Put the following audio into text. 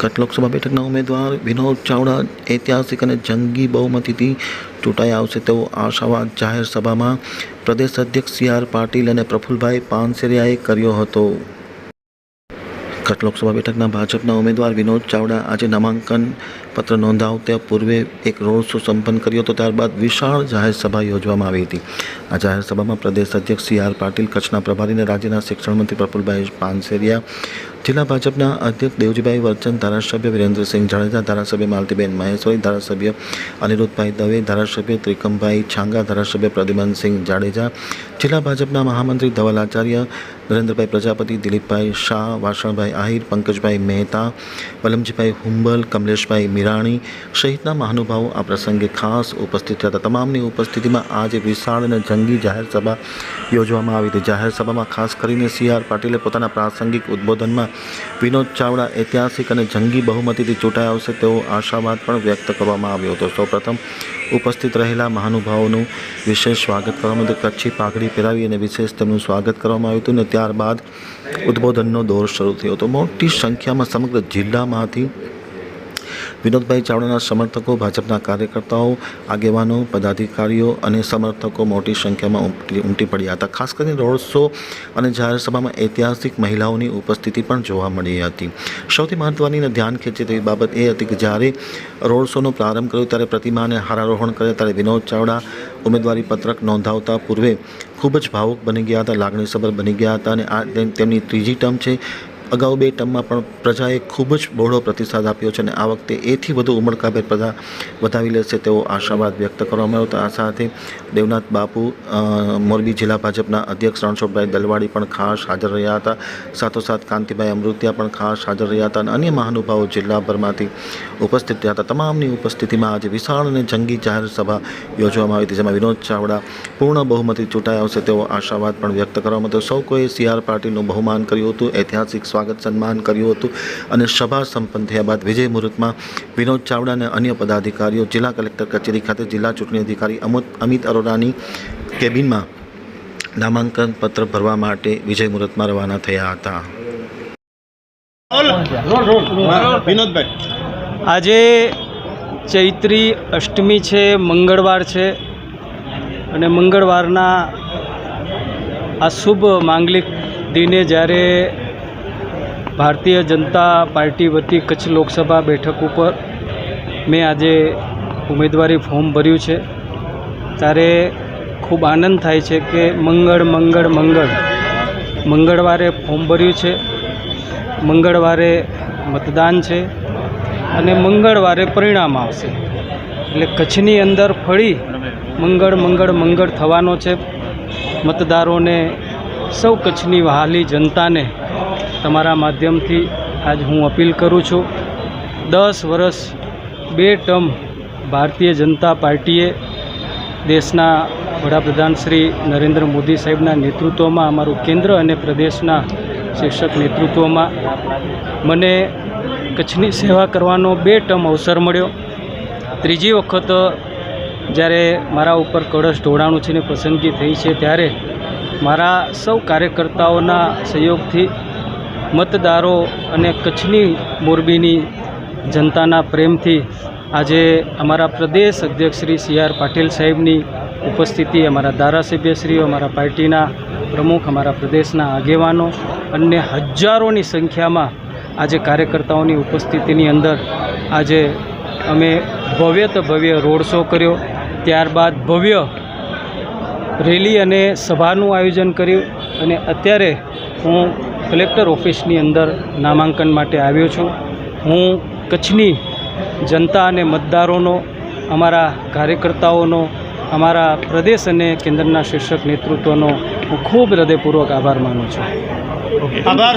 કચ્છ લોકસભા બેઠકના ઉમેદવાર વિનોદ ચાવડા ઐતિહાસિક અને જંગી બહુમતીથી ચૂંટાઈ આવશે તેવો આશાવાદ જાહેર સભામાં પ્રદેશ અધ્યક્ષ સી આર પાટીલ અને પ્રફુલભાઈ પાનસેરિયાએ કર્યો હતો. કચ્છ લોકસભા બેઠકના ભાજપના ઉમેદવાર વિનોદ ચાવડા આજે નામાંકન પત્ર નોંધાવતા પૂર્વે એક રોડ શો સંપન્ન કર્યો હતો, ત્યારબાદ વિશાળ જાહેર સભા યોજવામાં આવી હતી. આ જાહેર સભામાં પ્રદેશ અધ્યક્ષ સી આર પાટીલ, કચ્છના પ્રભારી અને રાજ્યના શિક્ષણ મંત્રી પ્રફુલભાઈ પાનસેરિયા જિલ્લા ભાજપના અધ્યક્ષ દેવજીભાઈ વર્ચન, ધારાસભ્ય વિરેન્દ્રસિંહ જાડેજા, ધારાસભ્ય માલતીબેન મહેશ્વરી ધારાસભ્ય અનિરુદ્ધભાઈ દવે, ધારાસભ્ય ત્રિકમભાઈ છાંગા, ધારાસભ્ય પ્રદ્યુમનસિંહ જાડેજા, જિલ્લા ભાજપના મહામંત્રી ધવલ આચાર્ય નરેન્દ્રભાઈ પ્રજાપતિ, દિલીપભાઈ શાહ, વાસણભાઈ આહિર, પંકજભાઈ મહેતા, વલમજીભાઈ હુંબલ, કમલેશભાઈ મિરાણી સહિતના મહાનુભાવો આ પ્રસંગે ખાસ ઉપસ્થિત હતા. તમામની ઉપસ્થિતિમાં આજે વિશાળ અને જંગી જાહેર સભા યોજવામાં આવી હતી. જાહેર સભામાં ખાસ કરીને સી આર પાટીલે પોતાના પ્રાસંગિક ઉદ્બોધનમાં વિનોદ ચાવડા, ઐતિહાસિક અને જંગી બહુમતીથી ચૂંટાઈ આવશે તેવો આશાવાદ પણ વ્યક્ત કરવામાં આવ્યો હતો. સૌપ્રથમ ઉપસ્થિત રહેલા મહાનુભાવોનું વિશેષ સ્વાગત કરવામાં આવ્યું. કચ્છી પાઘડી પહેરાવી અને વિશેષ તેમનું સ્વાગત કરવામાં આવ્યું હતું અને ત્યારબાદ ઉદ્બોધનનો દોર શરૂ થયો હતો. મોટી સંખ્યામાં સમગ્ર જિલ્લામાંથી વિનોદભાઈ ચાવડાના સમર્થકો, ભાજપના કાર્યકર્તાઓ, આગેવાનો, પદાધિકારીઓ અને સમર્થકો મોટી સંખ્યામાં ઉમટી પડ્યા હતા. ખાસ કરીને રોડ શો અને જાહેરસભામાં ઐતિહાસિક મહિલાઓની ઉપસ્થિતિ પણ જોવા મળી હતી. સૌથી મહત્ત્વની અને ધ્યાન ખેંચે તેવી બાબત એ હતી કે જ્યારે રોડ શોનો પ્રારંભ કર્યો ત્યારે પ્રતિમાને હારારોહણ કર્યા ત્યારે વિનોદ ચાવડા ઉમેદવારી પત્રક નોંધાવતા પૂર્વે ખૂબ જ ભાવુક બની ગયા હતા, લાગણીસભર બની ગયા હતા અને આ તેમની ત્રીજી ટર્મ છે અગાઉ બે ટર્મમાં પણ પ્રજાએ ખૂબ જ બહોળો પ્રતિસાદ આપ્યો છે અને આ વખતે એથી વધુ ઉમળકાભેર પ્રજા વધાવી લેશે તેવો આશાવાદ વ્યક્ત કરવામાં આવ્યો હતો. આ સાથે દેવનાથ બાપુ મોરબી જિલ્લા ભાજપના અધ્યક્ષ રણછોડભાઈ દલવાડી પણ ખાસ હાજર રહ્યા હતા. સાથોસાથ કાંતિભાઈ અમૃતિયા પણ ખાસ હાજર રહ્યા હતા અને અન્ય મહાનુભાવો જિલ્લાભરમાંથી ઉપસ્થિત રહ્યા હતા. તમામની ઉપસ્થિતિમાં આજે વિશાળ અને જંગી જાહેર સભા યોજવામાં આવી હતી, જેમાં વિનોદ ચાવડા પૂર્ણ બહુમતી ચૂંટાઈ આવશે તેવો આશાવાદ પણ વ્યક્ત કરવામાં હતો. સૌ કોઈએ સી આર પાટીલનું બહુમાન કર્યું હતું, ઐતિહાસિક સ્વાગત સન્માન કર્યું હતું અને સભા સંપન્ન થયા બાદ વિજય મુહૂર્તમાં વિનોદ ચાવડા અને અન્ય પદાધિકારીઓ જિલ્લા કલેક્ટર કચેરી ખાતે જિલ્લા ચૂંટણી અધિકારી અમિત અમિત અરોરાની કેબિનમાં નામાંકન પત્ર ભરવા માટે વિજય મુહૂર્તમાં રવાના થયા હતા. આજે ચૈત્રી અષ્ટમી છે મંગળવાર છે અને મંગળવારના આ શુભ માંગલિક દિને જ્યારે ભારતીય જનતા પાર્ટી વતી કચ્છ લોકસભા બેઠક ઉપર મેં આજે ઉમેદવારી ફોર્મ ભર્યું છે. ત્યારે ખૂબ આનંદ થાય છે કે મંગળ મંગળ મંગળ. મંગળવારે ફોર્મ ભર્યું છે. મંગળવારે મતદાન છે અને મંગળવારે પરિણામ આવશે. એટલે કચ્છની અંદર ફળી મંગળ મંગળ મંગળ થવાનો છે. મતદારોને સૌ કચ્છની વહાલી જનતાને તમારા માધ્યમથી આજ હું અપીલ કરું છું. દસ વર્ષ બે ટર્મ ભારતીય જનતા પાર્ટીએ દેશના વડાપ્રધાન શ્રી નરેન્દ્ર મોદી સાહેબના નેતૃત્વમાં, અમારું કેન્દ્ર અને પ્રદેશના શિક્ષક નેતૃત્વમાં મને કચ્છની સેવા કરવાનો બે ટર્મ અવસર મળ્યો. ત્રીજી વખત જ્યારે મારા ઉપર કળશ ઢોળાણું છે ને પસંદગી થઈ છે, ત્યારે મારા સૌ કાર્યકર્તાઓના સહયોગથી મતદારો અને કચ્છની મોરબીની જનતાના પ્રેમથી આજે અમારા પ્રદેશ અધ્યક્ષ શ્રી સી આર પાટીલ સાહેબની ઉપસ્થિતિ, અમારા ધારાસભ્યશ્રીઓ, અમારા પાર્ટીના પ્રમુખ, અમારા પ્રદેશના આગેવાનો અને હજારોની સંખ્યામાં આજે કાર્યકર્તાઓની ઉપસ્થિતિની અંદર આજે અમે ભવ્ય તો ભવ્ય રોડ શો કર્યો. ત્યારબાદ ભવ્ય રેલી અને સભાનું આયોજન કર્યું અને અત્યારે હું કલેક્ટર ઓફિસની અંદર નામાંકન માટે આવ્યો છું. હું કચ્છની જનતા અને મતદારોનો, અમારા કાર્યકર્તાઓનો, અમારા પ્રદેશ અને કેન્દ્રના શીર્ષક નેતૃત્વનો હું ખૂબ હૃદયપૂર્વક આભાર માનું છું. આભાર.